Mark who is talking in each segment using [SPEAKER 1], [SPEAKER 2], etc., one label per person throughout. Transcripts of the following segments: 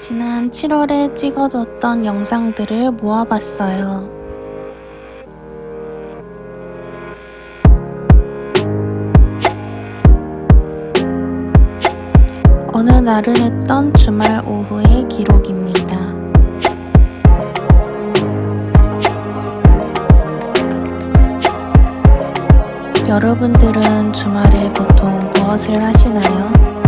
[SPEAKER 1] 지난 7월에 찍어뒀던 영상들을 모아봤어요. 어느 나른했던 주말 오후의 기록입니다. 여러분들은 주말에 보통 무엇을 하시나요?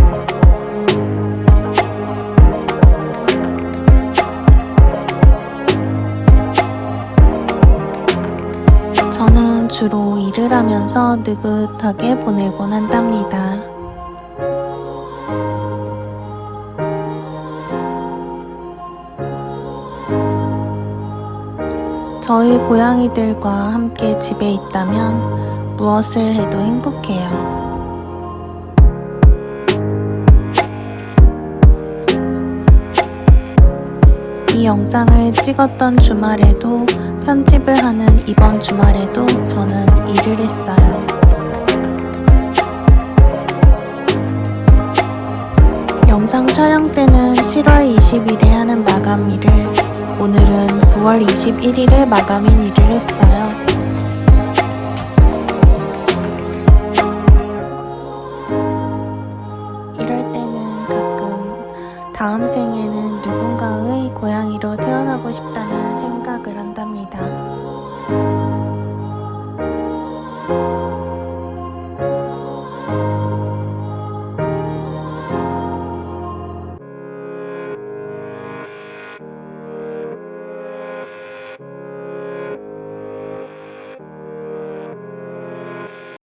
[SPEAKER 1] 저는 주로 일을 하면서 느긋하게 보내곤 한답니다. 저희 고양이들과 함께 집에 있다면 무엇을 해도 행복해요. 이 영상을 찍었던 주말에도 편집을 하는 이번 주말에도 저는 일을 했어요. 영상 촬영 때는 7월 20일에 하는 마감 일을 오늘은 9월 21일에 마감인 일을 했어요. 이럴 때는 가끔 다음 생에는 누군